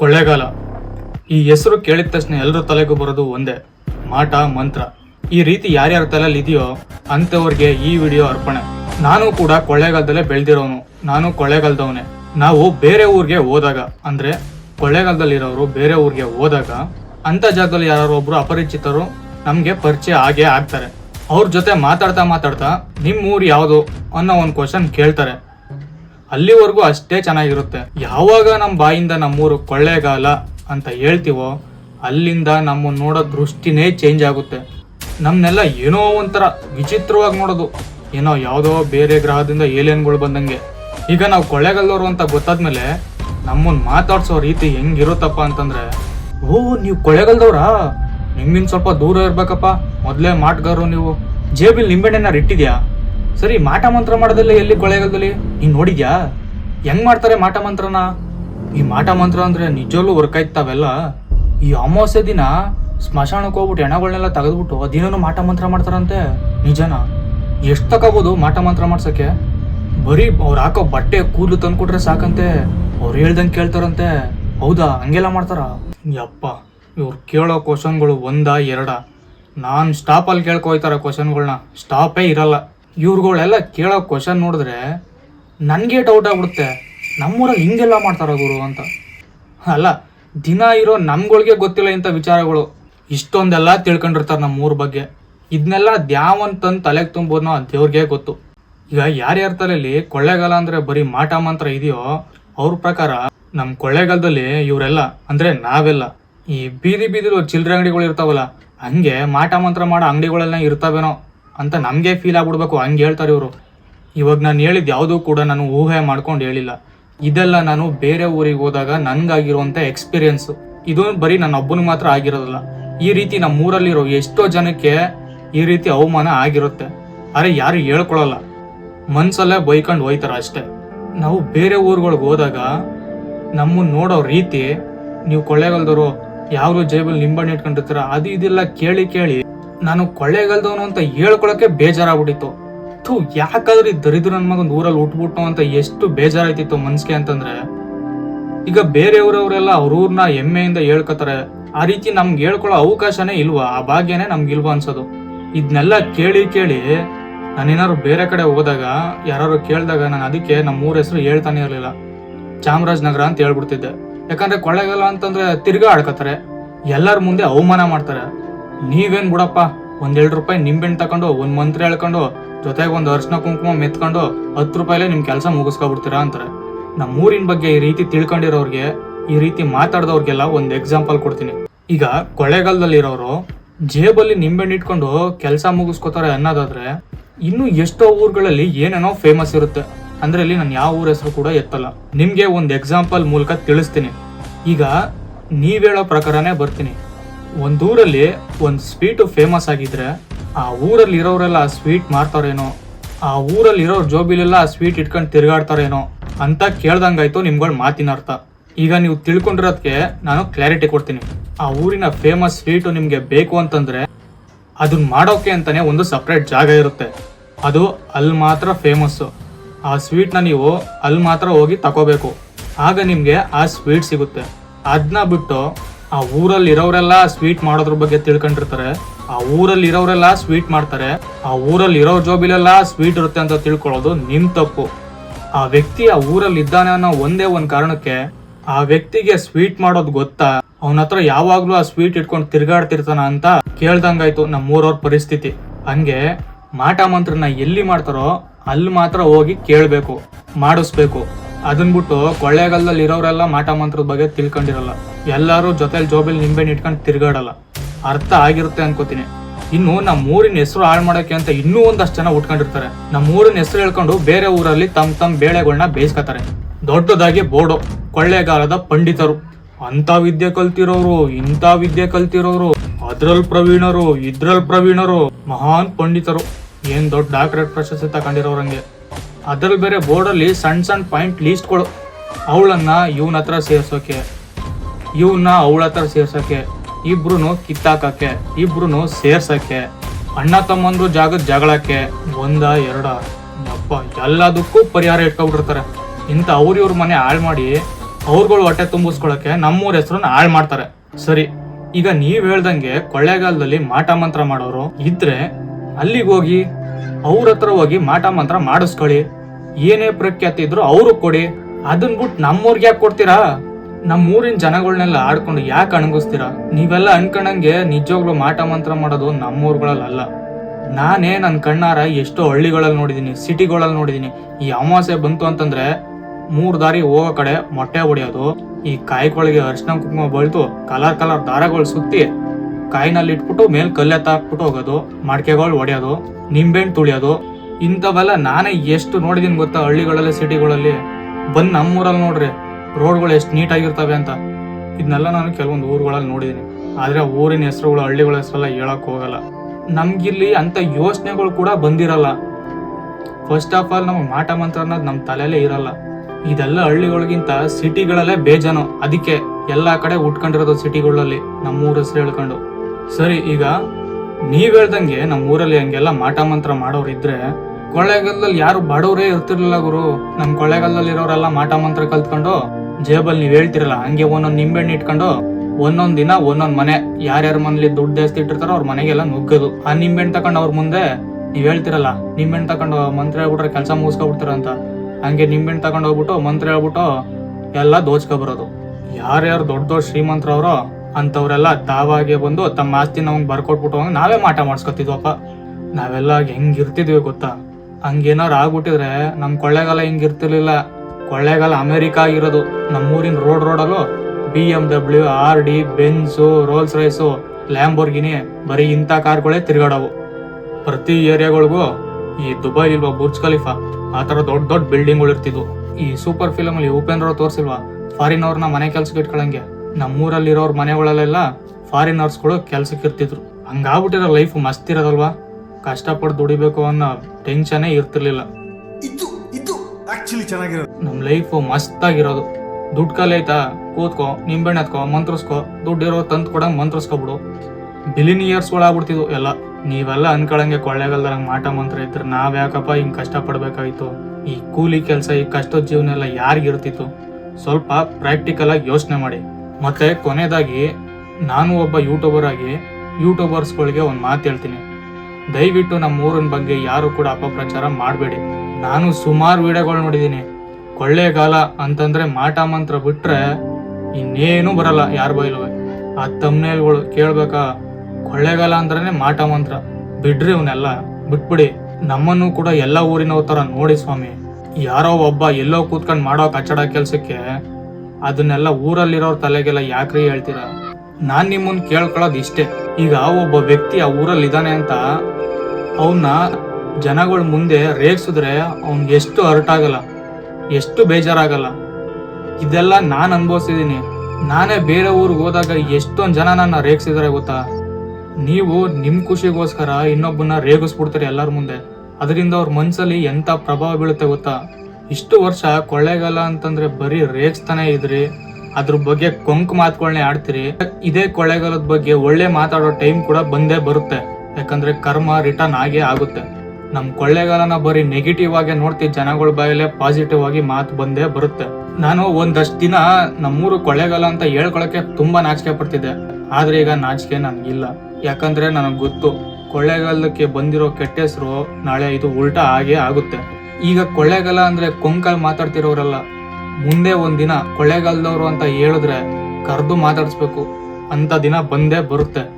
ಕೊಳ್ಳೇಗಾಲ. ಈ ಹೆಸರು ಕೇಳಿದ ತಕ್ಷಣ ಎಲ್ಲರ ತಲೆಗೂ ಬರೋದು ಒಂದೇ, ಮಾಟ, ಮಂತ್ರ. ಈ ರೀತಿ ಯಾರ್ಯಾರ ತಲೆಯಲ್ಲಿ ಇದೆಯೋ ಅಂಥವ್ರಿಗೆ ಈ ವಿಡಿಯೋ ಅರ್ಪಣೆ. ನಾನು ಕೂಡ ಕೊಳ್ಳೆಗಾಲದಲ್ಲೇ ಬೆಳೆದಿರೋನು, ನಾನು ಕೊಳ್ಳೆಗಾಲದವನೇ. ನಾವು ಬೇರೆ ಊರಿಗೆ ಹೋದಾಗ, ಅಂದ್ರೆ ಕೊಳ್ಳೇಗಾಲದಲ್ಲಿರೋರು ಬೇರೆ ಊರಿಗೆ ಹೋದಾಗ ಅಂತ ಜಾಗದಲ್ಲಿ ಯಾರು ಒಬ್ರು ಅಪರಿಚಿತರು ನಮ್ಗೆ ಪರಿಚಯ ಆಗೇ ಆಗ್ತಾರೆ. ಅವ್ರ ಜೊತೆ ಮಾತಾಡ್ತಾ ಮಾತಾಡ್ತಾ ನಿಮ್ಮ ಊರು ಯಾವುದು ಅನ್ನೋ ಒಂದು ಕ್ವಶನ್ ಕೇಳ್ತಾರೆ. ಅಲ್ಲಿವರೆಗೂ ಅಷ್ಟೇ ಚೆನ್ನಾಗಿರುತ್ತೆ. ಯಾವಾಗ ನಮ್ಮ ಬಾಯಿಂದ ನಮ್ಮೂರು ಕೊಳ್ಳೇಗಾಲ ಅಂತ ಹೇಳ್ತೀವೋ, ಅಲ್ಲಿಂದ ನಮ್ಮ ನೋಡೋ ದೃಷ್ಟಿನೇ ಚೇಂಜ್ ಆಗುತ್ತೆ. ನಮ್ನೆಲ್ಲ ಏನೋ ಒಂಥರ ವಿಚಿತ್ರವಾಗಿ ನೋಡೋದು. ಏನೋ ಯಾವುದೋ ಬೇರೆ ಗ್ರಹದಿಂದ ಏಲಿಯನ್ಗಳು ಬಂದಂಗೆ. ಈಗ ನಾವು ಕೊಳ್ಳೇಗಾಲದವ್ರು ಅಂತ ಗೊತ್ತಾದ್ಮೇಲೆ ನಮ್ಮನ್ನ ಮಾತಾಡ್ಸೋ ರೀತಿ ಹೆಂಗಿರುತ್ತಪ್ಪ ಅಂತಂದ್ರೆ, ಓ, ನೀವು ಕೊಳ್ಳೇಗಾಲದವ್ರಾ? ನಿಮ್ಗಿನ್ ಸ್ವಲ್ಪ ದೂರ ಇರ್ಬೇಕಪ್ಪ. ಮೊದಲೇ ಮಾಟ್ಗಾರು ನೀವು. ಜೇಬಿಲ್ ನಿಂಬೆಣ್ಣೆನಾರು ಇಟ್ಟಿದ್ಯಾ? ಸರಿ, ಮಾಟ ಮಂತ್ರ ಮಾಡೋದಿಲ್ಲ ಎಲ್ಲಿ ಕೊಳೆಗಾಲದಲ್ಲಿ ನೀನ್ ನೋಡಿದ್ಯಾ? ಹೆಂಗ್ ಮಾಡ್ತಾರೆ ಮಾಟ ಮಂತ್ರನ? ಈ ಮಾಟ ಮಂತ್ರ ಅಂದ್ರೆ ನಿಜವಲ್ಲೂ ವರ್ಕ್ ಆಯ್ತಾವೆಲ್ಲ ಈ ಅಮಾವಾಸ್ಯ ದಿನ ಸ್ಮಶಾನಕ್ಕೆ ಹೋಗ್ಬಿಟ್ಟು ಹೆಣಗಳನ್ನೆಲ್ಲ ತೆಗೆದ್ಬಿಟ್ಟು ಅದಿನೂ ಮಾಟ ಮಂತ್ರ ಮಾಡ್ತಾರಂತೆ. ನಿಜನ? ಎಷ್ಟು ತಗೋಬೋದು ಮಾಟ ಮಂತ್ರ ಮಾಡ್ಸಕ್ಕೆ? ಬರೀ ಅವ್ರು ಹಾಕೋ ಬಟ್ಟೆ ಕೂದಲು ತಂದ್ಕೊಟ್ರೆ ಸಾಕಂತೆ. ಅವ್ರು ಹೇಳ್ದಂಗೆ ಕೇಳ್ತಾರಂತೆ. ಹೌದಾ? ಹಂಗೆಲ್ಲ ಮಾಡ್ತಾರ? ಯಪ್ಪ, ಇವ್ರು ಕೇಳೋ ಕ್ವಶನ್ಗಳು ಒಂದ ಎರಡ? ನಾನ್ ಸ್ಟಾಪಲ್ಲಿ ಕೇಳ್ಕೊಯ್ತಾರ ಕ್ವಶನ್ಗಳನ್ನ ಸ್ಟಾಪೇ ಇರಲ್ಲ. ಇವ್ರುಗಳೆಲ್ಲ ಕೇಳೋ ಕ್ವಶನ್ ನೋಡಿದ್ರೆ ನನಗೆ ಡೌಟ್ ಆಗ್ಬಿಡುತ್ತೆ. ನಮ್ಮೂರಲ್ಲಿ ಹಿಂಗೆಲ್ಲ ಮಾಡ್ತಾರ ಗುರು ಅಂತ. ಅಲ್ಲ, ದಿನ ಇರೋ ನಮ್ಗಳಿಗೆ ಗೊತ್ತಿಲ್ಲ ಇಂಥ ವಿಚಾರಗಳು. ಇಷ್ಟೊಂದೆಲ್ಲ ತಿಳ್ಕೊಂಡಿರ್ತಾರೆ ನಮ್ಮ ಊರ ಬಗ್ಗೆ ಇದನ್ನೆಲ್ಲ ದ್ಯಾವಂತಂದು ತಲೆಗೆ ತುಂಬೋದ್ನೋ ಅದು ದೇವ್ರಿಗೆ ಗೊತ್ತು. ಈಗ ಯಾರ್ಯಾರ ತಲೆಯಲ್ಲಿ ಕೊಳ್ಳೆಗಾಲ ಅಂದ್ರೆ ಬರೀ ಮಾಟ ಮಂತ್ರ ಇದೆಯೋ, ಅವ್ರ ಪ್ರಕಾರ ನಮ್ಮ ಕೊಳ್ಳೆಗಾಲದಲ್ಲಿ ಇವರೆಲ್ಲ ಅಂದ್ರೆ ನಾವೆಲ್ಲ. ಈ ಬೀದಿ ಬೀದಿಲು ಚಿಲ್ಲರೆ ಅಂಗಡಿಗಳು ಇರ್ತಾವಲ್ಲ, ಹಂಗೆ ಮಾಟ ಮಂತ್ರ ಮಾಡೋ ಅಂಗಡಿಗಳೆಲ್ಲ ಇರ್ತಾವೇನೋ. ಅಂತ ನಮಗೆ ಫೀಲ್ ಆಗ್ಬಿಡ್ಬೇಕು, ಹಂಗೆ ಹೇಳ್ತಾರೆ ಇವರು. ಇವಾಗ ನಾನು ಹೇಳಿದ್ದು ಯಾವುದೂ ಕೂಡ ನಾನು ಊಹೆ ಮಾಡ್ಕೊಂಡು ಹೇಳಿಲ್ಲ. ಇದೆಲ್ಲ ನಾನು ಬೇರೆ ಊರಿಗೆ ಹೋದಾಗ ನನಗಾಗಿರುವಂಥ ಎಕ್ಸ್ಪೀರಿಯನ್ಸು ಇದು ಬರೀ ನನ್ನ ಒಬ್ಬನಿಗೆ ಮಾತ್ರ ಆಗಿರೋದಿಲ್ಲ. ಈ ರೀತಿ ನಮ್ಮ ಊರಲ್ಲಿರೋ ಎಷ್ಟೋ ಜನಕ್ಕೆ ಈ ರೀತಿ ಅವಮಾನ ಆಗಿರುತ್ತೆ. ಅರೆ ಯಾರು ಹೇಳ್ಕೊಳಲ್ಲ. ಮನ್ಸಲ್ಲೇ ಬೈಕೊಂಡು ಹೋಯ್ತಾರ ಅಷ್ಟೇ. ನಾವು ಬೇರೆ ಊರುಗಳಿಗೆ ಹೋದಾಗ ನಮ್ಮನ್ನ ನೋಡೋ ರೀತಿ, ನೀವು ಕೊಳ್ಳೇಗಾಲದವರು ಯಾರು ಜೇಬಲ್ಲಿ ನಿಂಬಣ್ಣೆ ಇಟ್ಕೊಂಡಿರ್ತಾರ, ಅದು ಇದೆಲ್ಲ ಕೇಳಿ ಕೇಳಿ ನಾನು ಕೊಳ್ಳೆಗಲ್ದವನು ಅಂತ ಹೇಳ್ಕೊಳಕ್ಕೆ ಬೇಜಾರಾಗ್ಬಿಟ್ಟಿತ್ತು. ಥೂ, ಯಾಕಾದ್ರೂ ಈ ದರಿದ್ರ ನನ್ನ ಮಗನ್ ಊರಲ್ಲಿ ಉಟ್ಬಿಟ್ಟು ಅಂತ ಎಷ್ಟು ಬೇಜಾರಾಯ್ತಿತ್ತು ಮನ್ಸಿಗೆ ಅಂತಂದ್ರೆ. ಈಗ ಬೇರೆಯವರವರೆಲ್ಲ ಅವ್ರ ಊರ್ನ ಹೆಮ್ಮೆಯಿಂದ ಹೇಳ್ಕೊತಾರೆ. ಆ ರೀತಿ ನಮ್ಗೆ ಹೇಳ್ಕೊಳ್ಳೋ ಅವಕಾಶನೇ ಇಲ್ವಾ? ಆ ಭಾಗ್ಯನೇ ನಮ್ಗೆ ಇಲ್ವಾ ಅನ್ಸೋದು. ಇದನ್ನೆಲ್ಲ ಕೇಳಿ ಕೇಳಿ ನಾನೇನಾದ್ರು ಬೇರೆ ಕಡೆ ಹೋದಾಗ ಯಾರು ಕೇಳಿದಾಗ ನಾನು ಅದಕ್ಕೆ ನಮ್ಮ ಊರ ಹೆಸರು ಹೇಳ್ತಾನೆ ಇರಲಿಲ್ಲ. ಚಾಮರಾಜನಗರ ಅಂತ ಹೇಳ್ಬಿಡ್ತಿದ್ದೆ. ಯಾಕಂದ್ರೆ ಕೊಳ್ಳೇಗಾಲ ಅಂತಂದ್ರೆ ತಿರ್ಗಾ ಆಡ್ಕತಾರೆ ಎಲ್ಲರ ಮುಂದೆ ಅವಮಾನ ಮಾಡ್ತಾರೆ. ನೀವೇನ್ ಬಿಡಪ್ಪ? ಒಂದ್ ಎರಡು ರೂಪಾಯಿ ನಿಂಬೆಣ್ಣು ತಕೊಂಡು ಒಂದ್ ಮಂತ್ರ ಹೇಳ್ಕೊಂಡು, ಜೊತೆಗೆ ಒಂದ್ ಅರ್ಶನ ಕುಂಕುಮ ಮೆತ್ಕೊಂಡು ಹತ್ತು ರೂಪಾಯಿಲೇ ನಿಮ್ ಕೆಲಸ ಮುಗಿಸ್ಕೊಬಿಡ್ತೀರಾ ಅಂತಾರೆ. ನಮ್ಮ ಊರಿನ ಬಗ್ಗೆ ಈ ರೀತಿ ತಿಳ್ಕೊಂಡಿರೋರಿಗೆ, ಈ ರೀತಿ ಮಾತಾಡ್ದವ್ರಿಗೆಲ್ಲ ಒಂದು ಎಕ್ಸಾಂಪಲ್ ಕೊಡ್ತೀನಿ. ಈಗ ಕೊಳ್ಳೇಗಾಲದಲ್ಲಿರೋರು ಜೇಬಲ್ಲಿ ನಿಂಬೆಣ್ಣು ಇಟ್ಕೊಂಡು ಕೆಲಸ ಮುಗಿಸ್ಕೋತಾರೆ ಅನ್ನೋದಾದ್ರೆ, ಇನ್ನು ಎಷ್ಟೋ ಊರುಗಳಲ್ಲಿ ಏನೇನೋ ಫೇಮಸ್ ಇರುತ್ತೆ. ಅಂದ್ರೆ ಇಲ್ಲಿ ನಾನು ಯಾವ ಊರ ಹೆಸರು ಕೂಡ ಎತ್ತಲ್ಲ. ನಿಮ್ಗೆ ಒಂದು ಎಕ್ಸಾಂಪಲ್ ಮೂಲಕ ತಿಳಿಸ್ತೀನಿ. ಈಗ ನೀವ್ ಹೇಳೋ ಪ್ರಕಾರನೇ ಬರ್ತೀನಿ. ಒಂದ್ ಒಂದು ಸ್ವೀಟು ಫೇಮಸ್ ಆಗಿದ್ರೆ ಆ ಊರಲ್ಲಿ ಇರೋರೆಲ್ಲ ಆ ಸ್ವೀಟ್ ಮಾರ್ತಾರೇನೋ? ಆ ಊರಲ್ಲಿ ಇರೋರ್ ಜೋಬಿಲೆಲ್ಲ ಆ ಸ್ವೀಟ್ ಇಟ್ಕೊಂಡು ತಿರ್ಗಾಡ್ತಾರೇನೋ ಅಂತ ಕೇಳ್ದಂಗಾಯ್ತು ನಿಮ್ಗಳ ಮಾತಿನ ಅರ್ಥ. ಈಗ ನೀವು ತಿಳ್ಕೊಂಡಿರೋದಕ್ಕೆ ನಾನು ಕ್ಲಾರಿಟಿ ಕೊಡ್ತೀನಿ. ಆ ಊರಿನ ಫೇಮಸ್ ಸ್ವೀಟು ನಿಮಗೆ ಬೇಕು ಅಂತಂದ್ರೆ ಅದನ್ನ ಮಾಡೋಕೆ ಅಂತಾನೆ ಒಂದು ಸಪ್ರೇಟ್ ಜಾಗ ಇರುತ್ತೆ. ಅದು ಅಲ್ಲಿ ಮಾತ್ರ ಫೇಮಸ್ಸು ಆ ಸ್ವೀಟ್ನ ನೀವು ಅಲ್ಲಿ ಮಾತ್ರ ಹೋಗಿ ತಗೋಬೇಕು ಆಗ ನಿಮಗೆ ಆ ಸ್ವೀಟ್ ಸಿಗುತ್ತೆ. ಅದನ್ನ ಬಿಟ್ಟು ಆ ಊರಲ್ಲಿ ಇರೋರೆಲ್ಲ ಸ್ವೀಟ್ ಮಾಡೋದ್ರ ಬಗ್ಗೆ ತಿಳ್ಕೊಂಡಿರ್ತಾರೆ. ಆ ಊರಲ್ಲಿ ಇರೋರೆಲ್ಲ ಸ್ವೀಟ್ ಮಾಡ್ತಾರೆ. ಆ ಊರಲ್ಲಿ ಇರೋ ಜೋಬಿಲೆಲ್ಲ ಸ್ವೀಟ್ ಇರುತ್ತೆ ಅಂತ ತಿಳ್ಕೊಳ್ಳೋದು ನಿಮ್ ತಪ್ಪು. ಆ ವ್ಯಕ್ತಿ ಆ ಊರಲ್ಲಿ ಇದ್ದಾನೆ ಅನ್ನೋ ಒಂದೇ ಒಂದ್ ಕಾರಣಕ್ಕೆ ಆ ವ್ಯಕ್ತಿಗೆ ಸ್ವೀಟ್ ಮಾಡೋದು ಗೊತ್ತಾ? ಅವನ ಹತ್ರ ಯಾವಾಗ್ಲೂ ಆ ಸ್ವೀಟ್ ಇಟ್ಕೊಂಡು ತಿರ್ಗಾಡ್ತಿರ್ತಾನ ಅಂತ ಕೇಳ್ದಂಗಾಯ್ತು ನಮ್ಮ ಊರವ್ರ ಪರಿಸ್ಥಿತಿ. ಹಂಗೆ ಮಾಟ ಮಂತ್ರನ ಎಲ್ಲಿ ಮಾಡ್ತಾರೋ ಅಲ್ಲಿ ಮಾತ್ರ ಹೋಗಿ ಕೇಳಬೇಕು, ಮಾಡಿಸ್ಬೇಕು. ಅದನ್ ಬಿಟ್ಟು ಕೊಳ್ಳೇಗಾಲದಲ್ಲಿ ಇರೋರೆಲ್ಲ ಮಾಟ ಮಂತ್ರದ ಬಗ್ಗೆ ತಿಳ್ಕೊಂಡಿರಲ್ಲ. ಎಲ್ಲರೂ ಜೊತೆಲಿ ಜೋಬಲ್ಲಿ ನಿಂಬೆ ಇಟ್ಕೊಂಡು ತಿರ್ಗಾಡಲ್ಲ. ಅರ್ಥ ಆಗಿರುತ್ತೆ ಅನ್ಕೋತೀನಿ. ಇನ್ನು ನಮ್ಮ ಊರಿನ ಹೆಸರು ಹಾಳು ಮಾಡೋಕೆ ಅಂತ ಇನ್ನೂ ಒಂದಷ್ಟು ಜನ ಉಟ್ಕೊಂಡಿರ್ತಾರೆ. ನಮ್ಮ ಊರಿನ ಹೆಸರು ಹೇಳ್ಕೊಂಡು ಬೇರೆ ಊರಲ್ಲಿ ತಮ್ಮ ತಮ್ಮ ಬೇಳೆಗಳನ್ನ ಬೇಯಿಸ್ಕೊತಾರೆ. ದೊಡ್ಡದಾಗಿ ಬೋರ್ಡು ಕೊಳ್ಳೇಗಾಲದ ಪಂಡಿತರು. ಅಂತ ವಿದ್ಯೆ ಕಲ್ತಿರೋರು, ಇಂಥ ವಿದ್ಯೆ ಕಲ್ತಿರೋರು ಅದ್ರಲ್ಲಿ ಪ್ರವೀಣರು ಇದ್ರಲ್ಲಿ ಪ್ರವೀಣರು, ಮಹಾನ್ ಪಂಡಿತರು. ಏನ್ ದೊಡ್ಡ ಡಾಕ್ಟರೇಟ್ ಪ್ರಶಸ್ತಿ ತಗೊಂಡಿರೋರಂಗೆ ಅದ್ರಲ್ಲಿ ಬೇರೆ ಬೋರ್ಡಲ್ಲಿ ಸಣ್ಣ ಸಣ್ಣ ಪಾಯಿಂಟ್ ಲೀಸ್ಟ್ಗಳು ಅವಳನ್ನ ಇವನ ಹತ್ರ ಸೇರ್ಸೋಕೆ, ಇವನ್ನ ಅವಳ ಹತ್ರ ಸೇರ್ಸೋಕ್ಕೆ ಇಬ್ರು ಕಿತ್ತಾಕಕ್ಕೆ ಇಬ್ರು ಸೇರ್ಸಕ್ಕೆ ಅಣ್ಣ ತಮ್ಮಂದ್ರು ಜಾಗದ ಜಗಳಕ್ಕೆ ಒಂದ, ಎರಡ ಅಪ್ಪ ಎಲ್ಲದಕ್ಕೂ ಪರಿಹಾರ ಇಟ್ಕೊಬಿಟ್ಟಿರ್ತಾರೆ. ಇಂಥ ಅವ್ರ ಇವ್ರ ಮನೆ ಹಾಳು ಮಾಡಿ ಅವ್ರುಗಳು ಹೊಟ್ಟೆ ತುಂಬಿಸ್ಕೊಳಕ್ಕೆ ನಮ್ಮೂರ ಹೆಸರನ್ನ ಹಾಳು ಮಾಡ್ತಾರೆ. ಸರಿ, ಈಗ ನೀವ್ ಹೇಳ್ದಂಗೆ ಕೊಳ್ಳೇಗಾಲದಲ್ಲಿ ಮಾಟ ಮಂತ್ರ ಮಾಡೋರು ಇದ್ರೆ ಅಲ್ಲಿಗೆ ಹೋಗಿ ಅವ್ರ ಹತ್ರ ಹೋಗಿ ಮಾಟ ಮಂತ್ರ ಮಾಡಿಸ್ಕೊಳ್ಳಿ. ಏನೇ ಪ್ರಖ್ಯಾತಿ ಇದ್ರು ಅವ್ರು ಕೊಡಿ. ಅದನ್ ಬಿಟ್ಟು ನಮ್ಮೂರ್ಗೆ ಯಾಕೆ ಕೊಡ್ತೀರಾ? ನಮ್ಮೂರಿನ ಜನಗಳನ್ನೆಲ್ಲ ಆಡ್ಕೊಂಡು ಯಾಕೆ ಅಣಗಿಸ್ತೀರಾ? ನೀವೆಲ್ಲ ಅನ್ಕೊಂಡಂಗೆ ನಿಜವಾಗ್ಲೂ ಮಾಟ ಮಂತ್ರ ಮಾಡೋದು ನಮ್ಮೂರ್ಗಳಲ್ಲ ನಾನೇ ನನ್ನ ಕಣ್ಣಾರ ಎಷ್ಟೋ ಹಳ್ಳಿಗಳಲ್ಲಿ ನೋಡಿದೀನಿ ಸಿಟಿಗಳಲ್ಲಿ ನೋಡಿದೀನಿ. ಈ ಅಮಾವಾಸ್ಯೆ ಬಂತು ಅಂತಂದ್ರೆ ಮೂರ್ ದಾರಿ ಹೋಗೋ ಕಡೆ ಮೊಟ್ಟೆ ಹೊಡೆಯೋದು, ಈ ಕಾಯಿಗಳಿಗೆ ಅರ್ಶನ ಕುಂಕುಮ ಬಳ್ತು ಕಲರ್ ಕಲರ್ ದಾರಗಳು ಸುತ್ತಿ ಕಾಯಿನಲ್ಲಿ ಇಟ್ಬಿಟ್ಟು ಮೇಲ್ ಕಲ್ಲೆತ್ತ ಹಾಕ್ಬಿಟ್ಟು ಹೋಗೋದು, ಮಡಕೆಗಳು ಹೊಡೆಯೋದು ನಿಂಬೆಹಣ್ಣು ತುಳಿಯೋದು, ಇಂಥವೆಲ್ಲ ನಾನೇ ಎಷ್ಟು ನೋಡಿದೀನಿ ಗೊತ್ತಾ ಹಳ್ಳಿಗಳಲ್ಲಿ, ಸಿಟಿಗಳಲ್ಲಿ. ಬಂದ್ ನಮ್ಮೂರಲ್ಲಿ ನೋಡ್ರಿ, ರೋಡ್ಗಳು ಎಷ್ಟು ನೀಟಾಗಿರ್ತವೆ ಅಂತ. ಇದನ್ನೆಲ್ಲ ನಾನು ಕೆಲವೊಂದು ಊರುಗಳಲ್ಲಿ ನೋಡಿದ್ದೀನಿ ಆದ್ರೆ ಊರಿನ ಹೆಸರುಗಳು, ಹಳ್ಳಿಗಳ ಹೆಸರೆಲ್ಲ ಹೇಳಕ್ ಹೋಗಲ್ಲ. ನಮ್ಗಿಲ್ಲಿ ಅಂತ ಯೋಚನೆಗಳು ಕೂಡ ಬಂದಿರಲ್ಲ. ಫಸ್ಟ್ ಆಫ್ ಆಲ್ ನಮಗೆ ಮಾಟ ಮಂತ್ರ ಅನ್ನೋದು ನಮ್ಮ ತಲೆಯಲ್ಲೇ ಇರಲ್ಲ. ಇದೆಲ್ಲ ಹಳ್ಳಿಗಳಿಗಿಂತ ಸಿಟಿಗಳಲ್ಲೇ ಬೇಜಾನು. ಅದಕ್ಕೆ ಎಲ್ಲಾ ಕಡೆ ಉಟ್ಕೊಂಡಿರೋದು ಸಿಟಿಗಳಲ್ಲಿ, ನಮ್ಮೂರ ಹೆಸರು ಹೇಳ್ಕೊಂಡು. ಸರಿ, ಈಗ ನೀವ್ ಹೇಳ್ದಂಗೆ ನಮ್ಮ ಊರಲ್ಲಿ ಹಂಗೆಲ್ಲ ಮಾಟ ಮಂತ್ರ ಮಾಡೋರು ಇದ್ರೆ ಕೊಳ್ಳೇಗಾಲದಲ್ಲಿ ಯಾರು ಬಡವರೇ ಇರ್ತಿರ್ಲಿಲ್ಲ ಗುರು. ನಮ್ ಕೊಳ್ಳೇಗಾಲದಲ್ಲಿ ಇರೋರೆಲ್ಲ ಮಾಟ ಮಂತ್ರ ಕಲ್ತ್ಕೊಂಡು ಜೇಬಲ್ ನೀವ್ ಹೇಳ್ತಿರಲ್ಲ, ಹಂಗೆ ಒಂದೊಂದ್ ನಿಂಬೆಹಣ್ಣು ಇಟ್ಕೊಂಡು ಒಂದೊಂದ್ ದಿನ ಒಂದೊಂದ್ ಮನೆ, ಯಾರ್ಯಾರ ಮನೇಲಿ ದುಡ್ಡು ಜಾಸ್ತಿ ಇಟ್ಟಿರ್ತಾರೋ ಅವ್ರ ಮನೆಗೆಲ್ಲ ನುಗ್ಗೋದು. ಆ ನಿಂಬೆಹಣ್ಣು ತಗೊಂಡು ಅವ್ರ ಮುಂದೆ ನೀವ್ ಹೇಳ್ತಿರಲ್ಲ, ನಿಂಬೆಹಣ್ಣು ತಕೊಂಡು ಮಂತ್ರ ಹೇಳ್ಬಿಟ್ರೆ ಕೆಲಸ ಮುಗಿಸ್ಕೊಬಿಡ್ತಾರ ಅಂತ. ಹಂಗೆ ನಿಂಬೆಹಣ್ಣು ತಗೊಂಡು ಹೋಗ್ಬಿಟ್ಟು ಮಂತ್ರ ಹೇಳ್ಬಿಟ್ಟು ಎಲ್ಲ ದೋಚ್ಕೊಬರೋದು. ಯಾರ್ಯಾರು ದೊಡ್ಡ ದೊಡ್ಡ ಶ್ರೀಮಂತರವ್ರೋ ಅಂತವ್ರೆಲ್ಲ ತಾವಾಗೆ ಬಂದು ತಮ್ಮ ಆಸ್ತಿ ನಮ್ಗೆ ಬರ್ಕೊಟ್ಬಿಟ್ಟು ಅವಂಗೆ ನಾವೇ ಮಾಟ ಮಾಡಿಸ್ಕೊತಿದ್ವಪ್ಪ ನಾವೆಲ್ಲ ಹೆಂಗಿರ್ತಿದ್ವಿ ಗೊತ್ತಾ? ಹಂಗೇನಾರು ಆಗ್ಬಿಟ್ಟಿದ್ರೆ ನಮ್ ಕೊಳ್ಳೇಗಾಲ ಹಿಂಗಿರ್ತಿರ್ಲಿಲ್ಲ. ಕೊಳ್ಳೆಗಾಲ ಅಮೆರಿಕ ಆಗಿರೋದು. ನಮ್ಮೂರಿನ road ರೋಡಲ್ಲೂ B M W, R D, Benz, Rolls Royce Lamborghini, ಬರೀ ಇಂಥ ಕಾರ್ಗಳೇ ತಿರ್ಗಾಡವು. ಪ್ರತಿ ಏರಿಯಾಗಳಿಗೂ ಈ ದುಬೈ ಇಲ್ವಾ ಬುರ್ಜ್ ಖಲೀಫಾ, ಆ ಥರ ದೊಡ್ಡ ದೊಡ್ಡ ಬಿಲ್ಡಿಂಗ್ಗಳು ಇರ್ತಿದ್ವು ಈ ಸೂಪರ್ ಫಿಲಮಲ್ಲಿ ಉಪೇಂದ್ರ ತೋರಿಸಿಲ್ವಾ? ಫಾರಿನ್ ಅವ್ರನ್ನ ಮನೆ ಕೆಲ್ಸಕ್ಕೆ ಇಟ್ಕೊಳಂಗೆ. ನಮ್ಮೂರಲ್ಲಿರೋರ್ ಮನೆಗಳಲ್ಲೆಲ್ಲ ಫಾರಿನರ್ಸ್ಗಳು ಕೆಲ್ಸಕ್ಕೆ ಇರ್ತಿದ್ರು ಹಂಗಾಗ್ಬಿಟ್ಟಿರೋ ಲೈಫ್ ಮಸ್ತ್ ಇರೋದಲ್ವಾ? ಕಷ್ಟಪಟ್ಟು ದುಡಿಬೇಕು ಅನ್ನೋ ಟೆನ್ಷನೇ ಇರ್ತಿರ್ಲಿಲ್ಲ. ನಮ್ಮ ಲೈಫ್ ಮಸ್ತ್ ಆಗಿರೋದು ದುಡ್ಡು ಕಾಲ ಆಯ್ತಾ ಕೂತ್ಕೋ ನಿಂಬೆಣ್ಣೆ ಹತ್ಕೋ ಮಂತ್ರಸ್ಕೋ ದುಡ್ಡಿರೋ ತಂದ್ ಕೊಡಂಗ್ ಮಂತ್ರಸ್ಕೊಬಿಡು. ಬಿಲಿನಿಯರ್ಸ್ಗಳಾಗ್ಬಿಡ್ತಿದ್ವು ಎಲ್ಲ. ನೀವೆಲ್ಲ ಅನ್ಕೊಳಂಗೆ ಕೊಳ್ಳೇಗಾಲದಾಗ ಮಾಟ ಮಂತ್ರ ಇದ್ರೆ ನಾವ್ ಯಾಕಪ್ಪ ಹಿಂಗ್ ಕಷ್ಟ ಪಡ್ಬೇಕಾಯ್ತು ಈ ಕೂಲಿ ಕೆಲಸ ಈ ಕಷ್ಟದ ಜೀವನ ಎಲ್ಲ ಯಾರಿಗಿರ್ತಿತ್ತು ಸ್ವಲ್ಪ ಪ್ರಾಕ್ಟಿಕಲ್ ಆಗಿ ಯೋಚನೆ ಮಾಡಿ. ಮತ್ತೆ ಕೊನೆಯದಾಗಿ ನಾನು ಒಬ್ಬ ಯೂಟ್ಯೂಬರ್ ಆಗಿ ಯೂಟ್ಯೂಬರ್ಸ್ಗಳಿಗೆ ಒಂದು ಮಾತು ಹೇಳ್ತೀನಿ. ದಯವಿಟ್ಟು ನಮ್ಮ ಊರಿನ ಬಗ್ಗೆ ಯಾರು ಕೂಡ ಅಪಪ್ರಚಾರ ಮಾಡಬೇಡಿ. ನಾನು ಸುಮಾರು ವಿಡಿಯೋಗಳು ನೋಡಿದ್ದೀನಿ ಕೊಳ್ಳೇಗಾಲ ಅಂತಂದ್ರೆ ಮಾಟ ಮಂತ್ರ ಬಿಟ್ರೆ ಇನ್ನೇನು ಬರಲ್ಲ ಯಾರ ಬೈಲುವೆ ಆ ತಮ್ನೇಲ್ಗಳು ಕೇಳ್ಬೇಕಾ? ಕೊಳ್ಳೇಗಾಲ ಅಂದ್ರೇ ಮಾಟ ಮಂತ್ರ. ಬಿಡ್ರಿ ಇವನ್ನೆಲ್ಲ ಬಿಟ್ಬಿಡಿ. ನಮ್ಮನ್ನು ಕೂಡ ಎಲ್ಲ ಊರಿನವ್ರ ತರ ನೋಡಿ ಸ್ವಾಮಿ. ಯಾರೋ ಒಬ್ಬ ಎಲ್ಲೋ ಕೂತ್ಕೊಂಡು ಮಾಡೋ ಕಚ್ಚಡ ಕೆಲ್ಸಕ್ಕೆ ಅದನ್ನೆಲ್ಲ ಊರಲ್ಲಿರೋ ತಲೆಗೆಲ್ಲ ಯಾಕ್ರಿ ಹೇಳ್ತೀರಾ? ನಾನ್ ನಿಮ್ಮನ್ ಕೇಳ್ಕೊಳ್ಳೋದು ಇಷ್ಟೇ. ಈಗ ಒಬ್ಬ ವ್ಯಕ್ತಿ ಆ ಊರಲ್ಲಿ ಇದ್ದಾನೆ ಅಂತ ಅವನ್ನ ಜನಗಳ ಮುಂದೆ ರೇಗಿಸಿದ್ರೆ ಅವ್ನ್ಗೆ ಎಷ್ಟು ಹರ್ಟ್ ಆಗಲ್ಲ ಎಷ್ಟು ಬೇಜಾರಾಗಲ್ಲ. ಇದೆಲ್ಲ ನಾನು ಅನ್ಭವಿಸಿದೀನಿ. ನಾನೇ ಬೇರೆ ಊರಿಗೆ ಹೋದಾಗ ಎಷ್ಟೊಂದು ಜನ ನನ್ನ ರೇಗ್ಸಿದಾರೆ ಗೊತ್ತಾ? ನೀವು ನಿಮ್ಮ ಖುಷಿಗೋಸ್ಕರ ಇನ್ನೊಬ್ಬನ ರೇಗಿಸ್ಬಿಡ್ತೀರಿ ಎಲ್ಲರ ಮುಂದೆ. ಅದರಿಂದ ಅವ್ರ ಮನಸ್ಸಲ್ಲಿ ಎಂಥ ಪ್ರಭಾವ ಬೀಳುತ್ತೆ ಗೊತ್ತಾ? ಇಷ್ಟು ವರ್ಷ ಕೊಳ್ಳೇಗಾಲ ಅಂತಂದ್ರೆ ಬರೀ ರೇಗಿಸ್ತಾನೆ ಇದ್ರಿ. ಅದ್ರ ಬಗ್ಗೆ ಕೊಂಕು ಮಾತುಗಳನ್ನೇ ಆಡ್ತೀರಿ. ಇದೇ ಕೊಳ್ಳೇಗಾಲದ ಬಗ್ಗೆ ಒಳ್ಳೆ ಮಾತಾಡೋ ಟೈಮ್ ಕೂಡ ಬಂದೇ ಬರುತ್ತೆ. ಯಾಕಂದ್ರೆ ಕರ್ಮ ರಿಟರ್ನ್ ಆಗೇ ಆಗುತ್ತೆ. ನಮ್ ಕೊಳ್ಳೇಗಾಲನ ಬರೀ ನೆಗೆಟಿವ್ ಆಗಿ ನೋಡ್ತೀವಿ ಜನಗಳ ಬಾಯಲ್ಲೇ ಪಾಸಿಟಿವ್ ಆಗಿ ಮಾತು ಬಂದೇ ಬರುತ್ತೆ. ನಾನು ಒಂದಷ್ಟು ದಿನ ನಮ್ಮೂರು ಕೊಳ್ಳೇಗಾಲ ಅಂತ ಹೇಳ್ಕೊಳಕ್ಕೆ ತುಂಬಾ ನಾಚಿಕೆ ಪಡ್ತಿದ್ದೆ. ಆದ್ರೆ ಈಗ ನಾಚಿಕೆ ನನಗಿಲ್ಲ. ಯಾಕಂದ್ರೆ ನನಗೆ ಗೊತ್ತು, ಕೊಳ್ಳೇಗಾಲಕ್ಕೆ ಬಂದಿರೋ ಕೆಟ್ಟ ಹೆಸರು ನಾಳೆ ಇದು ಉಲ್ಟಾ ಆಗೇ ಆಗುತ್ತೆ. ಈಗ ಕೊಳ್ಳೇಗಾಲ ಅಂದ್ರೆ ಕೊಂಕಲ್ ಮಾತಾಡ್ತಿರೋರಲ್ಲ, ಮುಂದೆ ಒಂದಿನ ಕೊಳ್ಳೇಗಾಲದವರು ಅಂತ ಹೇಳಿದ್ರೆ ಕರೆದು ಮಾತಾಡಿಸ್ಬೇಕು. ಅಂತ ದಿನ ಬಂದೇ ಬರುತ್ತೆ.